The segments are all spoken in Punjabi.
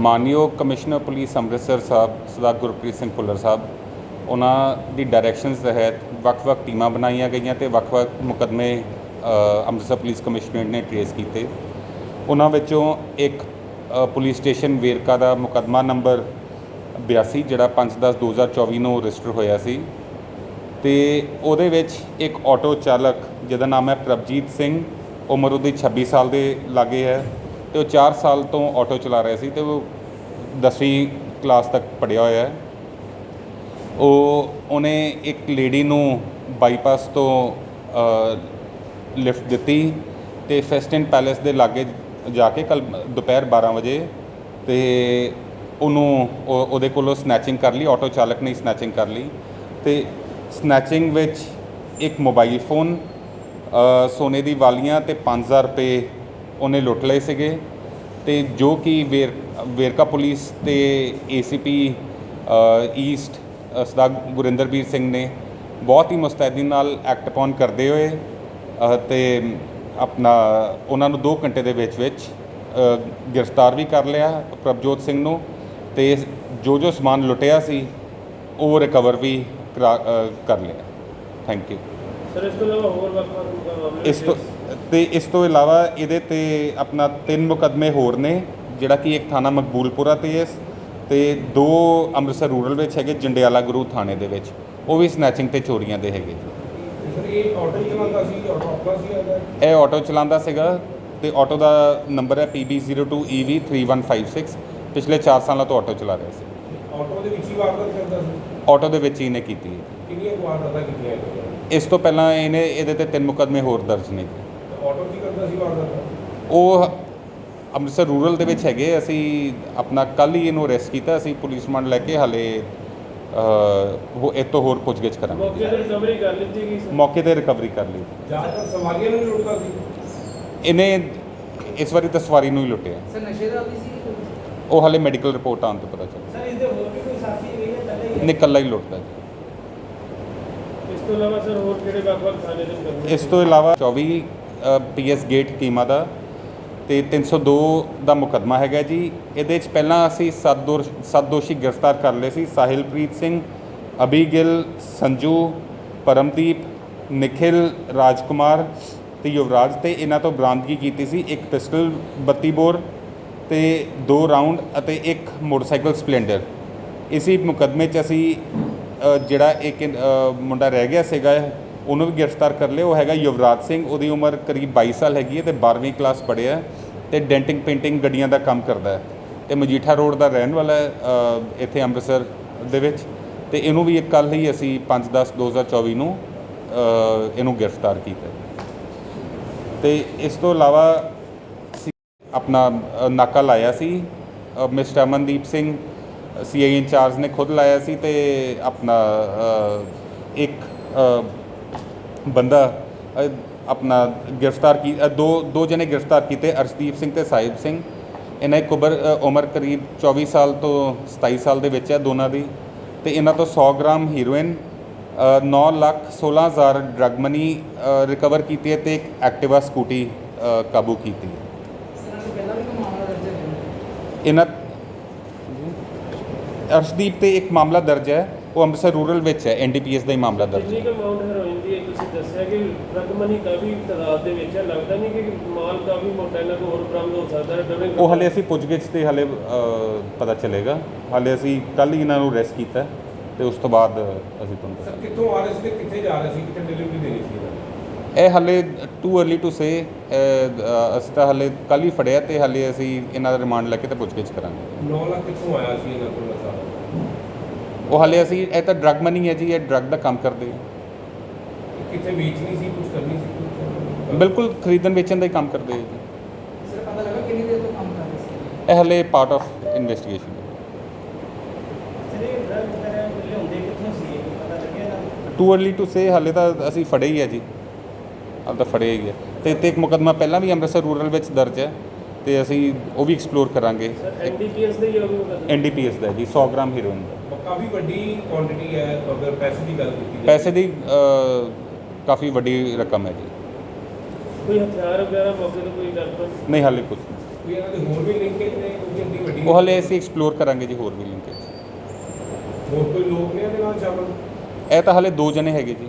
ਮਾਨਯੋਗ ਕਮਿਸ਼ਨਰ ਪੁਲਿਸ ਅੰਮ੍ਰਿਤਸਰ ਸਾਹਿਬ, ਸਰਦਾਰ ਗੁਰਪ੍ਰੀਤ ਸਿੰਘ ਭੁੱਲਰ ਸਾਹਿਬ, ਉਹਨਾਂ ਦੀ ਡਾਇਰੈਕਸ਼ਨਸ ਤਹਿਤ ਵੱਖ-ਵੱਖ ਟੀਮਾਂ ਬਣਾਈਆਂ ਗਈਆਂ ਤੇ ਵੱਖ-ਵੱਖ ਮੁਕੱਦਮੇ ਅੰਮ੍ਰਿਤਸਰ ਪੁਲਿਸ ਕਮਿਸ਼ਨਰੇਟ ਨੇ ਟਰੇਸ ਕੀਤੇ। ਉਹਨਾਂ ਵਿੱਚੋਂ ਇੱਕ ਪੁਲਿਸ ਸਟੇਸ਼ਨ ਵੇਰਕਾ ਦਾ ਮੁਕੱਦਮਾ ਨੰਬਰ 82 ਜਿਹੜਾ 5/10/2024 ਨੂੰ ਰਜਿਸਟਰ ਹੋਇਆ ਸੀ ਤੇ ਉਹਦੇ ਵਿੱਚ ਇੱਕ ਆਟੋ ਚਾਲਕ, ਜਿਹਦਾ ਨਾਮ ਹੈ ਪ੍ਰਭਜੀਤ ਸਿੰਘ, ਉਮਰ ਉਹਦੀ 26 ਸਾਲ ਦੇ ਲਾਗੇ ਹੈ ਤੇ ਉਹ 4 ਸਾਲ ਤੋਂ ਆਟੋ ਚਲਾ ਰਿਹਾ ਸੀ ਤੇ ਉਹ 10ਵੀਂ ਕਲਾਸ ਤੱਕ ਪੜ੍ਹਿਆ ਹੋਇਆ ਹੈ। ਉਹ, ਉਹਨੇ ਇੱਕ ਲੇਡੀ ਨੂੰ ਬਾਈਪਾਸ ਤੋਂ ਲਿਫਟ ਦਿੱਤੀ ਤੇ ਫੈਸਟਨ ਪੈਲੇਸ ਦੇ ਲਾਗੇ ਜਾ ਕੇ ਕੱਲ ਦੁਪਹਿਰ 12 ਵਜੇ ਤੇ ਉਹਨੂੰ, ਉਹ- ਉਹਦੇ ਕੋਲੋਂ ਸਨੈਚਿੰਗ ਕਰ ਲਈ, ਆਟੋ ਚਾਲਕ ਨੇ ਸਨੈਚਿੰਗ ਕਰ ਲਈ ਤੇ ਸਨੈਚਿੰਗ ਵਿੱਚ ਇੱਕ ਮੋਬਾਈਲ ਫੋਨ ਸੋਨੇ ਦੀ ਵਾਲੀਆਂ ਤੇ 5000 ਰੁਪਏ ਉਹਨੇ ਲੁੱਟ ਲਏ ਸੀਗੇ ਤੇ ਜੋ ਕਿ ਵੇਰ ਵੇਰਕਾ ਪੁਲਿਸ ਤੇ ਏਸੀਪੀ ਈਸਟ ਸਰਦਾਰ ਗੁਰਿੰਦਰਬੀਰ ਸਿੰਘ ਨੇ ਬਹੁਤ ਹੀ ਮੁਸਤੈਦੀ ਨਾਲ ਐਕਟ ਅਪਨ ਕਰਦੇ ਹੋਏ ਤੇ ਆਪਣਾ ਉਹਨਾਂ ਨੂੰ 2 ਘੰਟੇ ਦੇ ਵਿੱਚ ਵਿੱਚ ਗ੍ਰਿਫਤਾਰ ਵੀ ਕਰ ਲਿਆ ਪ੍ਰਭਜੋਤ ਸਿੰਘ ਨੂੰ ਤੇ ਜੋ ਜੋ ਸਮਾਨ ਲੁੱਟਿਆ ਸੀ ਉਹ ਰਿਕਵਰ ਵੀ ਕਰਾ- ਲਿਆ। ਥੈਂਕ ਯੂ ਸਰ ਇਸ ਤੋਂ ਇਲਾਵਾ ਹੋਰ ਵੱਖ-ਵੱਖ ਇਸ ਤੋਂ ਤੇ ਇਸ ਤੋਂ ਇਲਾਵਾ ਇਹਦੇ ਤੇ ਆਪਣਾ ਤਿੰਨ ਮੁਕੱਦਮੇ ਹੋਰ ਨੇ। ਜਿਹੜਾ ਕਿ ਇੱਕ ਥਾਣਾ ਮਕਬੂਲਪੁਰਾ ਤੇ ਹੈ ਤੇ ਦੋ ਅੰਮ੍ਰਿਤਸਰ ਰੂਰਲ ਵਿੱਚ ਹੈਗੇ ਜੰਡਿਆਲਾ ਗੁਰੂ ਥਾਣੇ ਦੇ ਵਿੱਚ। ਉਹ ਵੀ ਸਨੈਚਿੰਗ ਤੇ ਚੋਰੀਆਂ ਦੇ ਹੈਗੇ। ਇਹ ਆਟੋ ਚਲਾਉਂਦਾ ਸੀ ਆਟੋ ਆਪਣਾ ਸੀ ਇਹ ਆਟੋ ਚਲਾਉਂਦਾ ਸੀਗਾ ਤੇ ਆਟੋ ਦਾ ਨੰਬਰ ਹੈ PB02EV3156 ਪਿਛਲੇ 4 ਸਾਲਾਂ ਤੋਂ ਆਟੋ ਚਲਾ ਰਿਹਾ ਸੀ। ਆਟੋ ਦੇ ਵਿੱਚ ਹੀ ਵਾਰਦਾਤ ਕਰਦਾ ਸੀ? ਆਟੋ ਦੇ ਵਿੱਚ ਹੀ ਇਹਨੇ ਕੀਤੀ ਹੈ। ਕਿੰਨੀਆਂ ਵਾਰਦਾਤਾਂ ਕੀਤੀਆਂ ਇਸ ਤੋਂ ਪਹਿਲਾਂ ਇਹਨੇ ਇਹਦੇ ਤੇ ਤਿੰਨ ਮੁਕੱਦਮੇ ਹੋਰ ਦਰਜ ਨੇ। ਆਟੋ ਕੀ ਕਰਦਾ ਸੀ ਵਾਰਦਾਤ? ਉਹ ਅੰਮ੍ਰਿਤਸਰ ਰੂਰਲ ਦੇ ਵਿੱਚ ਹੈਗੇ ਅਸੀਂ ਆਪਣਾ ਕੱਲ ਹੀ ਇਹਨੂੰ ਅਰੈਸਟ ਕੀਤਾ। ਅਸੀਂ ਪੁਲਿਸ ਰਿਮਾਂਡ ਲੈ ਕੇ ਹਾਲੇ ਉਹ ਇਹ ਤੋਂ ਹੋਰ ਪੁੱਛਗਿੱਛ ਕਰਾਂਗੇ। ਮੌਕੇ ਤੇ ਰਿਕਵਰੀ ਕਰ ਲਿੱਤੀ ਗਈ ਮੌਕੇ ਤੇ ਰਿਕਵਰੀ ਕਰ ਲਈ। ਜ਼ਿਆਦਾਤਰ ਸਵਾਰੀਆਂ ਨੂੰ ਲੁੱਟਦਾ ਸੀ? ਇਹਨੇ ਇਸ ਵਾਰੀ ਤਾਂ ਸਵਾਰੀ ਨੂੰ ਹੀ ਲੁੱਟਿਆ। ਸਰ ਨਸ਼ੇ ਦਾ ਵੀ ਸੀ ਉਹ ਹਾਲੇ ਮੈਡੀਕਲ ਰਿਪੋਰਟ ਆਉਣ ਤੋਂ ਪਤਾ ਚੱਲਿਆ। ਸਰ ਇਹਦੇ ਹੋਰ ਵੀ ਕੋਈ ਸਾਥੀ ਨਹੀਂ ਹੈ ਪਹਿਲੇ ਹੀ ਇਕੱਲਾ ਹੀ ਲੁੱਟਦਾ ਜੀ। ਇਸ ਤੋਂ ਇਲਾਵਾ ਸਰ ਹੋਰ ਕਿਹੜੇ ਵੱਖ-ਵੱਖ ਥਾਣੇ ਦੇ ਇਸ ਤੋਂ ਇਲਾਵਾ 24 ਪੀਐਸ ਗੇਟ ਕੀਮਾ ਦਾ ਤੇ 302 ਦਾ ਮੁਕੱਦਮਾ ਹੈਗਾ ਜੀ। ਇਹਦੇ ਵਿੱਚ ਪਹਿਲਾਂ ਅਸੀਂ ਸੱਤ ਦੋਸ਼ ਸੱਤ ਦੋਸ਼ੀ ਗ੍ਰਿਫਤਾਰ ਕਰ ਲਏ ਸੀ। ਸਾਹਿਲਪ੍ਰੀਤ ਸਿੰਘ ਅਬੀਗਿਲ ਸੰਜੂ ਪਰਮਦੀਪ ਨikhil ਰਾਜਕੁਮਾਰ ਤੇ ਯੁਵਰਾਜ ਤੇ ਇਹਨਾਂ ਤੋਂ ਬਰਾਮਦਗੀ ਕੀਤੀ ਸੀ। ਇੱਕ ਪਿਸਟਲ 32 ਬੋਰ ਤੇ ਦੋ ਰਾਉਂਡ ਅਤੇ ਇੱਕ ਮੋਟਰਸਾਈਕਲ ਸਪਲੈਂਡਰ। ਇਸੀ ਮੁਕੱਦਮੇ 'ਚ ਅਸੀਂ ਅ, ਜਿਹੜਾ ਇੱਕ ਅ, ਮੁੰਡਾ ਰਹਿ ਗਿਆ ਸੀਗਾ ਉਹਨੂੰ ਵੀ ਗ੍ਰਿਫਤਾਰ ਕਰ ਲਿਆ। ਉਹ ਹੈਗਾ ਯੁਵਰਾਜ ਸਿੰਘ ਉਹਦੀ ਉਮਰ ਕਰੀਬ 22 ਸਾਲ ਹੈਗੀ ਹੈ ਤੇ 12ਵੀਂ ਕਲਾਸ ਪੜ੍ਹਿਆ ਹੈ ਤੇ ਡੈਂਟਿੰਗ ਪੇਂਟਿੰਗ ਗੱਡੀਆਂ ਦਾ ਕੰਮ ਕਰਦਾ ਹੈ। ਤੇ ਮਜੀਠਾ ਰੋਡ ਦਾ ਰਹਿਣ ਵਾਲਾ ਹੈ ਅ, ਇੱਥੇ ਅੰਮ੍ਰਿਤਸਰ ਦੇ ਵਿੱਚ। ਤੇ ਇਹਨੂੰ ਵੀ ਕੱਲ ਹੀ ਅਸੀਂ 5/10/2024 ਨੂੰ ਅ, ਇਹਨੂੰ ਗ੍ਰਿਫਤਾਰ ਕੀਤਾ ਤੇ ਇਸ ਤੋਂ ਇਲਾਵਾ ਅਸੀਂ ਆਪਣਾ ਅ, ਨਾਕਾ ਲਾਇਆ ਸੀ। Mister Amandeep Singh CI incharge ਨੇ ਖੁਦ ਲਾਇਆ ਸੀ ਤੇ ਆਪਣਾ ਅ, ਇੱਕ ਅ, ਬੰਦਾ ਅ, ਆਪਣਾ ਗ੍ਰਿਫਤਾਰ ਕੀ ਅ, ਦੋ ਦੋ ਜਣੇ ਗ੍ਰਿਫਤਾਰ ਕੀਤੇ ਅਰਸ਼ਦੀਪ ਸਿੰਘ ਤੇ ਸਾਹਿਬ ਸਿੰਘ। ਇਹਨਾਂ ਇੱਕ ਉਮਰ ਅ, ਉਮਰ ਕਰੀਬ 24 ਸਾਲ ਤੋਂ 27 ਸਾਲ ਦੇ ਵਿੱਚ ਹੈ ਦੋਨਾਂ ਦੀ। ਤੇ ਇਹਨਾਂ ਤੋਂ 100 ਗ੍ਰਾਮ ਹੀਰੋਇਨ 9 ਲੱਖ 16 ਹਜ਼ਾਰ ਡਰਗ ਮਨੀ ਰਿਕਵਰ ਕੀਤੀ ਹੈ ਤੇ ਇੱਕ ਐਕਟਿਵਾ ਸਕੂਟੀ ਅ, ਕਾਬੂ ਕੀਤੀ ਹੈ। ਇਹਨਾਂ ਅਰਸ਼ਦੀਪ ਤੇ ਇੱਕ ਮਾਮਲਾ ਦਰਜ ਹੈ। ਉਹ ਅੰਮ੍ਰਿਤਸਰ ਰੂਰਲ ਵਿੱਚ ਹੈ ਐਨਡੀਪੀਐਸ ਦਾ ਹੀ ਮਾਮਲਾ ਦਰਜ ਹੈ। ਕੁ ਅਮਾਉਂਟ ਹੈਰੋਇਨ ਦੀ ਹੈ ਤੁਸੀਂ ਦੱਸਿਆ ਕਿ ਰਕਮ ਹੀ ਕਾਫੀ ਤਾਦਾਦ ਦੇ ਵਿੱਚ ਹੈ ਲੱਗਦਾ ਨਹੀਂ ਕਿ ਮਾਲ ਕਾਫੀ ਮੋਟਾ ਇਹਨਾਂ ਕੋਲ ਹੋਰ ਬਰਾਮਦ ਹੋ ਸਕਦਾ ਹੈ ਡਬਲਿੰਗ ਉਹ ਹਲੇ ਅਸੀਂ ਪੁੱਛਗਿੱਛ ਤੇ ਹਲੇ ਅ, ਪਤਾ ਚੱਲੇਗਾ। ਹਲੇ ਅਸੀਂ ਕੱਲ ਹੀ ਇਹਨਾਂ ਨੂੰ ਅਰੈਸਟ ਕੀਤਾ ਤੇ ਉਸ ਤੋਂ ਬਾਅਦ ਅਸੀਂ ਤੁਹਾਨੂੰ ਸਰ ਦੱਸਾਂਗੇ। ਕਿੱਥੋਂ ਆ ਰਹੇ ਸੀ ਤੇ ਕਿੱਥੇ ਜਾ ਰਹੇ ਸੀ ਕਿੱਥੇ ਡਿਲੀਵਰੀ ਦੇਣੀ ਸੀ? ਇਹ ਹਲੇ ਟੂ अर्ਲੀ ਟੂ ਸੇ ਅਸੀਂ ਤਾਂ ਹਲੇ ਕੱਲ ਹੀ ਫੜਿਆ ਤੇ ਹਲੇ ਅਸੀਂ ਇਹਨਾਂ ਦਾ ਰਿਮਾਂਡ ਲੈ ਕੇ ਤੇ ਪੁੱਛਗਿੱਛ ਕਰਾਂਗੇ। 9 ਲੱਖ ਕਿੱਥੋਂ ਆਇਆ ਸੀ ਇਹਨਾਂ ਕੋਲ ਨਸ਼ਾ ਉਹ ਹਲੇ ਅਸੀਂ ਇਹ ਤਾਂ ਡਰਗ ਮਨੀ ਹੈ ਜੀ ਇਹ ਡਰਗ ਦਾ ਕੰਮ ਕਰਦੇ ਆ। ਕਿੱਥੇ ਵੇਚਣੀ ਸੀ ਕੁਝ ਕਰਨੀ ਸੀ ਕੁਝ ਬਿਲਕੁਲ ਖਰੀਦਣ ਵੇਚਣ ਦਾ ਹੀ ਕੰਮ ਕਰਦੇ ਆ ਜੀ। ਸਰ ਪਤਾ ਲੱਗਾ ਕਿੰਨੀ ਦੇਰ ਤੋਂ ਕੰਮ ਕਰ ਰਹੇ ਸੀ? ਇਹ ਹਲੇ ਪਾਰਟ ਆਫ ਇਨਵੈਸਟੀਗੇਸ਼ਨ ਸਰ ਇਹ ਡਰਗ ਵਗੈਰਾ ਲਿਆਉਂਦੇ ਕਿੱਥੋਂ ਸੀ? ਇਹ ਪਤਾ ਲੱਗਿਆ ਨਾ? ਟੂ अर्ਲੀ ਟੂ ਸੇ ਹਲੇ ਤਾਂ ਅਸੀਂ ਫੜੇ ਹੀ ਆ ਜੀ। ਆਪ ਤਾਂ ਫੜੇ ਹੀ ਆ। ਤੇ ਤੇ ਇੱਕ ਮੁਕੱਦਮਾ ਪਹਿਲਾਂ ਵੀ ਅੰਮ੍ਰਿਤਸਰ ਰੂਰਲ ਵਿੱਚ ਦਰਜ ਹੈ। ਤੇ ਅਸੀਂ ਉਹ ਵੀ ਐਕਸਪਲੋਰ ਕਰਾਂਗੇ। ਐਨਡੀਪੀਐਸ ਦੇ ਹੀ ਐਨਡੀਪੀਐਸ ਦਾ ਜੀ 100 ਗ੍ਰਾਮ ਹੀਰੋਇਨ ਦਾ ਕਾਫੀ ਵੱਡੀ ਕੁਆਂਟੀਟੀ ਹੈ ਅਗਰ ਪੈਸੇ ਦੀ ਗੱਲ ਕੀਤੀ ਪੈਸੇ ਦੀ ਅ, ਕਾਫੀ ਵੱਡੀ ਰਕਮ ਹੈ ਜੀ। ਕੋਈ ਹਥਿਆਰ ਵਗੈਰਾ ਮੌਕੇ ਤੇ ਕੋਈ ਡਰ ਨਹੀਂ ਹਾਲੇ ਕੁਝ ਨਹੀਂ। ਕੋਈ ਇਹਨਾਂ ਦੇ ਹੋਰ ਵੀ ਲਿੰਕੇਜ ਨੇ? ਕਿਉਂਕਿ ਇੰਨੀ ਵੱਡੀ ਉਹ ਹਲੇ ਅਸੀਂ ਐਕਸਪਲੋਰ ਕਰਾਂਗੇ ਜੀ ਹੋਰ ਵੀ ਲਿੰਕੇਜ ਹੋਰ ਕੋਈ ਲੋਕ ਨੇ ਇਹਦੇ ਨਾਲ ਸ਼ਾਮਲ? ਇਹ ਤਾਂ ਹਲੇ ਦੋ ਜਣੇ ਹੈਗੇ ਜੀ।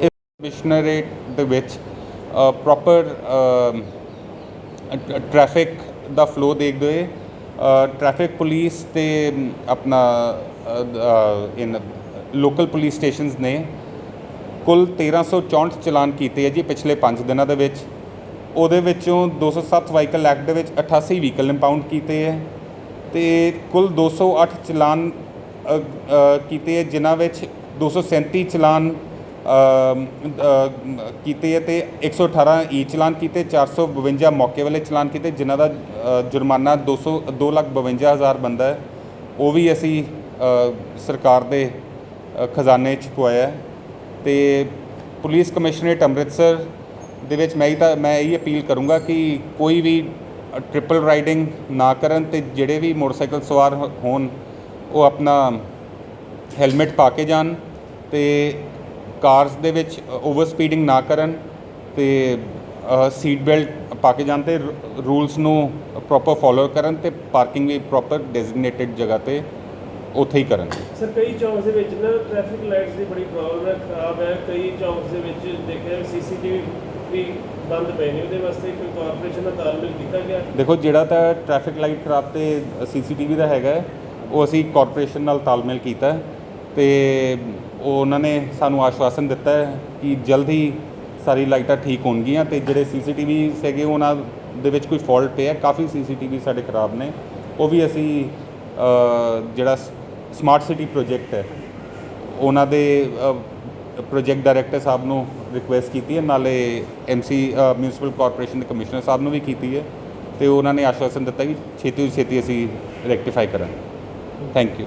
ਇਹ ਕਮਿਸ਼ਨਰੇਟ ਦੇ ਵਿੱਚ ਪ੍ਰੋਪਰ ਟ੍ਰੈਫਿਕ ਦਾ ਫਲੋ ਦੇਖਦੇ ਹੋਏ ਟ੍ਰੈਫਿਕ ਪੁਲਿਸ ਤੇ ਆਪਣਾ ਇਨ ਲੋਕਲ ਪੁਲਿਸ ਸਟੇਸ਼ਨਸ ਨੇ ਕੁੱਲ 1364 ਚਲਾਨ ਕੀਤੇ ਹੈ ਜੀ ਪਿਛਲੇ 5 ਦਿਨਾਂ ਦੇ ਵਿੱਚ। ਉਹਦੇ ਵਿੱਚੋਂ 207 ਵਾਹੀਕਲ ਐਕਟ ਦੇ ਵਿੱਚ 88 ਵਹੀਕਲ ਇੰਪਾਊਂਡ ਕੀਤੇ ਹੈ ਤੇ ਕੁੱਲ 208 ਚਲਾਨ ਅ, ਅ, ਕੀਤੇ ਹੈ ਜਿਨ੍ਹਾਂ ਵਿੱਚ 237 ਚਲਾਨ ਅ, ਅ, ਕੀਤੇ ਹੈ ਤੇ 118 ਈ ਚਲਾਨ ਕੀਤੇ 452 ਮੌਕੇ ਵਾਲੇ ਚਲਾਨ ਕੀਤੇ ਜਿਨ੍ਹਾਂ ਦਾ ਅ, ਜੁਰਮਾਨਾ 200 2 ਲੱਖ 52 ਹਜ਼ਾਰ ਬੰਦਾ ਹੈ। ਉਹ ਵੀ ਅਸੀਂ ਸਰਕਾਰ ਦੇ ਖਜ਼ਾਨੇ 'ਚ ਪਵਾਇਆ ਹੈ। ਤੇ ਪੁਲਿਸ ਕਮਿਸ਼ਨਰੇਟ ਅੰਮ੍ਰਿਤਸਰ ਦੇ ਵਿੱਚ ਮੈਂ ਹੀ ਤਾਂ ਮੈਂ ਇਹ ਅਪੀਲ ਕਰੂੰਗਾ ਕਿ ਕੋਈ ਵੀ ਟ੍ਰਿਪਲ ਰਾਈਡਿੰਗ ਨਾ ਕਰਨ ਤੇ ਜਿਹੜੇ ਵੀ ਮੋਟਰਸਾਈਕਲ ਸਵਾਰ ਹੋਣ ਉਹ ਆਪਣਾ ਹੈਲਮਟ ਪਾ ਕੇ ਜਾਣ ਤੇ ਕਾਰਸ ਦੇ ਵਿੱਚ ਓਵਰ ਸਪੀਡਿੰਗ ਨਾ ਕਰਨ ਤੇ ਸੀਟ ਬੈਲਟ ਪਾ ਕੇ ਜਾਣ ਤੇ ਰੂਲਸ ਨੂੰ ਪ੍ਰੋਪਰ ਫੋਲੋ ਕਰਨ ਤੇ ਪਾਰਕਿੰਗ ਵੀ ਪ੍ਰੋਪਰ ਡੈਜ਼ਿਗਨੇਟਿਡ ਜਗ੍ਹਾ ਤੇ ਉੱਥੇ ਹੀ ਕਰਨ। ਸਰ ਕਈ ਚੌਂਕਸ ਦੇ ਵਿੱਚ ਨਾ ਟ੍ਰੈਫਿਕ ਲਾਈਟਸ ਦੀ ਬੜੀ ਪ੍ਰੋਬਲਮ ਹੈ ਖਰਾਬ ਹੈ। ਕਈ ਚੌਂਕਸ ਦੇ ਵਿੱਚ ਦੇਖਿਆ ਸੀਸੀਟੀਵੀ ਵੀ ਬੰਦ ਪਏ ਨੇ ਉਹਦੇ ਵਾਸਤੇ ਕੋਈ ਕਾਰਪੋਰੇਸ਼ਨ ਨਾਲ ਤਾਲਮੇਲ ਕੀਤਾ ਗਿਆ? ਦੇਖੋ ਜਿਹੜਾ ਤਾਂ ਟ੍ਰੈਫਿਕ ਲਾਈਟ ਖਰਾਬ ਤੇ ਸੀਸੀਟੀਵੀ ਦਾ ਹੈਗਾ ਉਹ ਅਸੀਂ ਕਾਰਪੋਰੇਸ਼ਨ ਨਾਲ ਤਾਲਮੇਲ ਕੀਤਾ ਤੇ ਉਹਨਾਂ ਨੇ ਸਾਨੂੰ ਆਸ਼ਵਾਸਨ ਦਿੱਤਾ ਹੈ ਕਿ ਜਲਦ ਹੀ ਸਾਰੀ ਲਾਈਟਾਂ ਠੀਕ ਹੋਣਗੀਆਂ ਤੇ ਜਿਹੜੇ ਸੀਸੀਟੀਵੀ ਹੈਗੇ ਉਹਨਾਂ ਦੇ ਵਿੱਚ ਕੋਈ ਫਾਲਟ ਪਿਆ ਕਾਫੀ ਸੀਸੀਟੀਵੀ ਸਾਡੇ ਖਰਾਬ ਨੇ। ਉਹ ਵੀ ਅਸੀਂ ਅ, ਜਿਹੜਾ ਸਮਾਰਟ ਸਿਟੀ ਪ੍ਰੋਜੈਕਟ ਹੈ ਉਹਨਾਂ ਦੇ ਪ੍ਰੋਜੈਕਟ ਡਾਇਰੈਕਟਰ ਸਾਹਿਬ ਨੂੰ ਰਿਕੁਐਸਟ ਕੀਤੀ ਹੈ ਨਾਲੇ ਐਮਸੀ ਮਿਊਨਿਸਪਲ ਕਾਰਪੋਰੇਸ਼ਨ ਦੇ ਕਮਿਸ਼ਨਰ ਸਾਹਿਬ ਨੂੰ ਵੀ ਕੀਤੀ ਹੈ ਤੇ ਉਹਨਾਂ ਨੇ ਆਸ਼ਵਾਸਨ ਦਿੱਤਾ ਕਿ ਛੇਤੀ ਤੋਂ ਛੇਤੀ ਅਸੀਂ ਰੈਕਟੀਫਾਈ ਕਰਾਂਗੇ। Thank you